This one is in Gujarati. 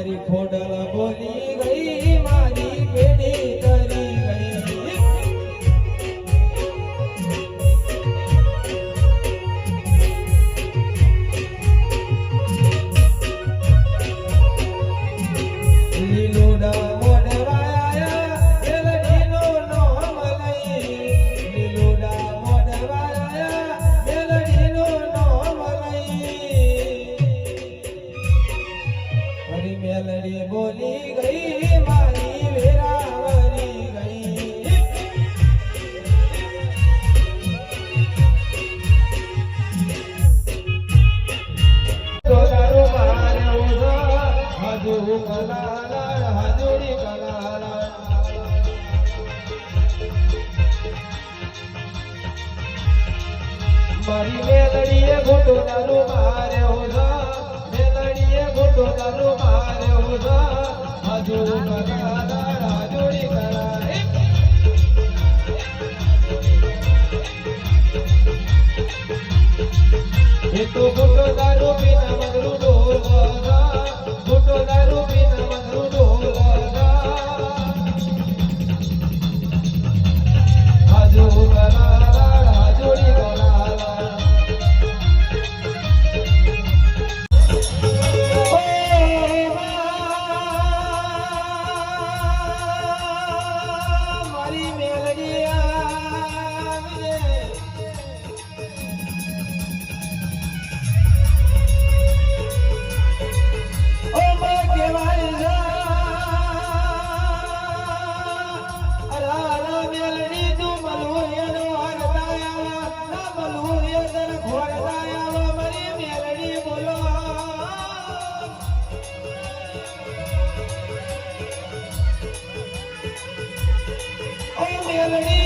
મારી ખોડલ બોલી હજુ કલાલા હજુડી કલાલા મારી મેલડીએ ગોટો તારો મારે ઉધો મેલડીએ ગોટો તારો મારે કલાલા હજુડી કલાલા એ તો ગોટો તારો પીના ವೇಳೆ